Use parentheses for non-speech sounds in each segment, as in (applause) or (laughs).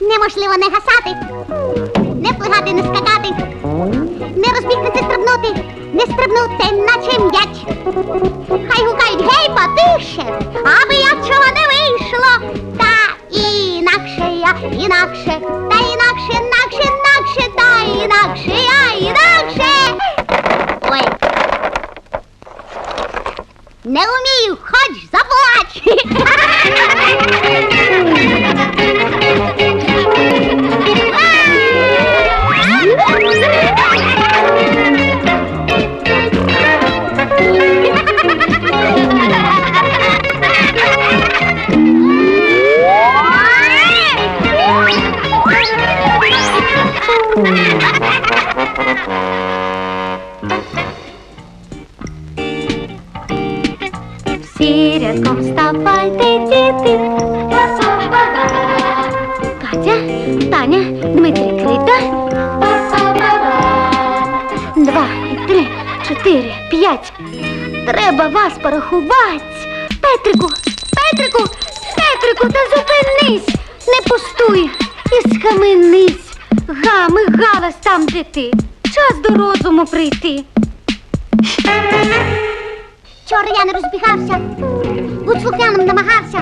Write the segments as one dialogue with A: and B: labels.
A: Неможливо не гасати, не плигати, не скакати, не розбігнути, стрибнути, не стрибнути, наче м'яч. Хай гукають гей, потише, аби я чого не вийшло. Та інакше я, інакше, та інакше, інакше, інакше, та інакше я, інакше. Ой. Не вмію, хоч заплач. (laughs)
B: Всі рядком вставайте, діти. Катя, Таня, Дмитрик, Рита. Два, три, чотири, п'ять. Треба вас порахувати. Петрику, Петрику, Петрику, та зупинись. Не пустуй і схаменись. Гами, галас там, де ти. Час до розуму прийти.
A: Вчора я не розбігався, будь слухняним намагався.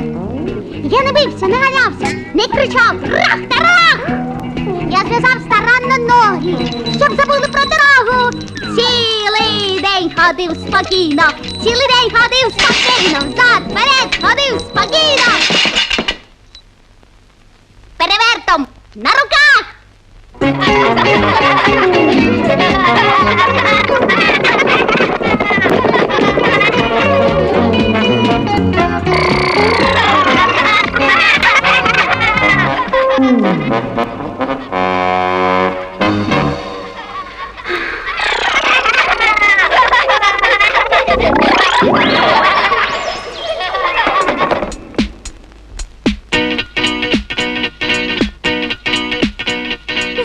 A: Я не бився, не ганявся, не кричав рах та рах. Я зв'язав старанно ноги, щоб забули про дорогу. Цілий день ходив спокійно, цілий день ходив спокійно, взад, вперед ходив спокійно. Перевертом на руках.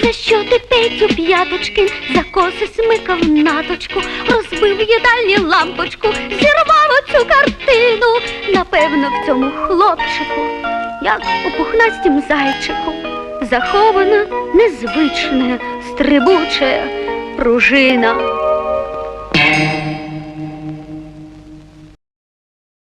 B: За що ти Петю п'яточки, за коси смикав наточку, розбив їдальні лампочку, зірвав оцю картину. Напевно, в цьому хлопчику, як у пухнастім зайчику, захована незвична, стрибуча пружина.